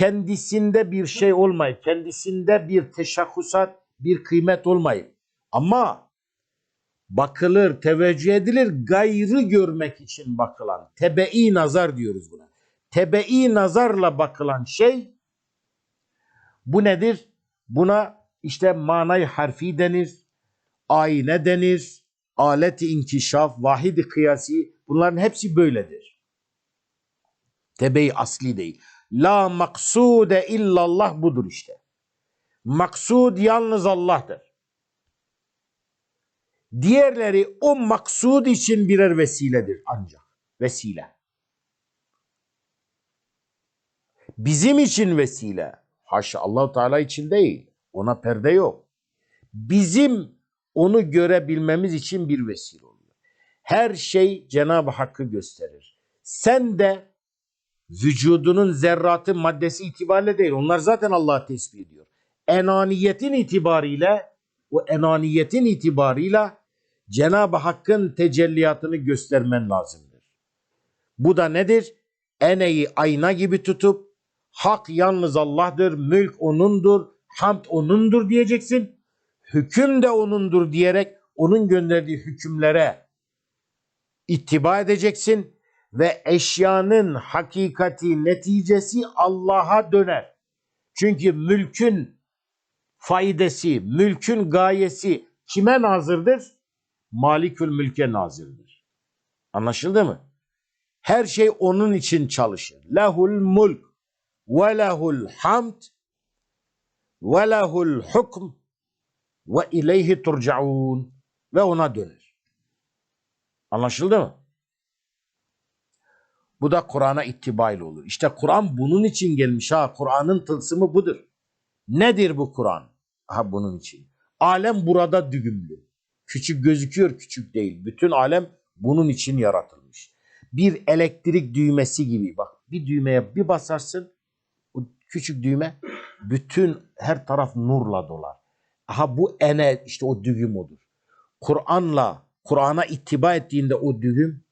kendisinde bir şey olmayıp, kendisinde bir teşahhusat, bir kıymet olmayıp ama bakılır, teveccüh edilir, gayrı görmek için bakılan, tebei nazar diyoruz buna. Tebei nazarla bakılan şey, bu nedir? Buna işte manay harfi denir, ayne denir, aleti inkişaf, vahidi kıyasi, bunların hepsi böyledir. Tebe-i asli değil. La maksude illallah budur işte. Maksud yalnız Allah'tır. Diğerleri o maksud için birer vesiledir ancak. Vesile. Bizim için vesile. Haşa Allahu Teala için değil. Ona perde yok. Bizim onu görebilmemiz için bir vesile oluyor. Her şey Cenab-ı Hakk'ı gösterir. Sen de vücudunun zerratı maddesi itibariyle değil. Onlar zaten Allah'ı tesbih ediyor. Enaniyetin itibariyle o enaniyetin itibarıyla Cenab-ı Hakk'ın tecelliyatını göstermen lazımdır. Bu da nedir? Eneyi ayna gibi tutup hak yalnız Allah'dır, mülk O'nundur, hamd O'nundur diyeceksin. Hüküm de O'nundur diyerek O'nun gönderdiği hükümlere ittiba edeceksin ve eşyanın hakikati, neticesi Allah'a döner. Çünkü mülkün faydası, mülkün gayesi kime nazırdır? Malikül mülke nazırdır. Anlaşıldı mı? Her şey onun için çalışır. Lehul mulk ve lehul hamd ve lehul hukm ve ileyhi turcaun ve ona döner. Anlaşıldı mı? Bu da Kur'an'a ittibayla olur. İşte Kur'an bunun için gelmiş ha. Kur'an'ın tılsımı budur. Nedir bu Kur'an? Ha bunun için. Alem burada düğümlü. Küçük gözüküyor, küçük değil. Bütün alem bunun için yaratılmış. Bir elektrik düğmesi gibi. Bak bir düğmeye bir basarsın. O küçük düğme bütün her taraf nurla dolar. Aha bu ene işte o düğüm odur. Kur'an'la Kur'an'a ittiba ettiğinde o düğüm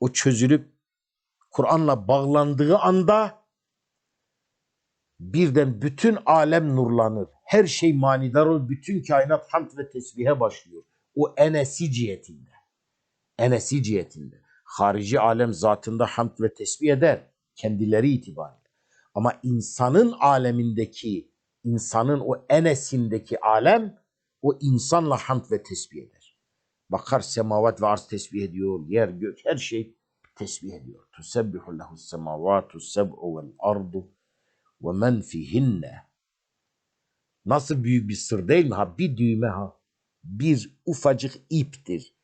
o çözülüp Kur'an'la bağlandığı anda birden bütün alem nurlanır. Her şey manidar olur. Bütün kainat hamd ve tesbihe başlıyor. O enesi cihetinde. Enesi cihetinde. Harici alem zatında hamd ve tesbih eder. Kendileri itibariyle. Ama insanın alemindeki, insanın o enesindeki alem o insanla hamd ve tesbih eder. Bakar semavat ve arz tesbih ediyor. Yer gök her şey tesbih ediyor. Tusebbihu lehu semavatu seb'u vel ardu ve men fihinne. Nasıl büyük bir sır değil mi? Ha bir düğme ha. Bir ufacık iptir.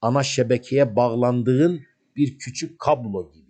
Ana şebekeye bağlandığın bir küçük kablo gibi.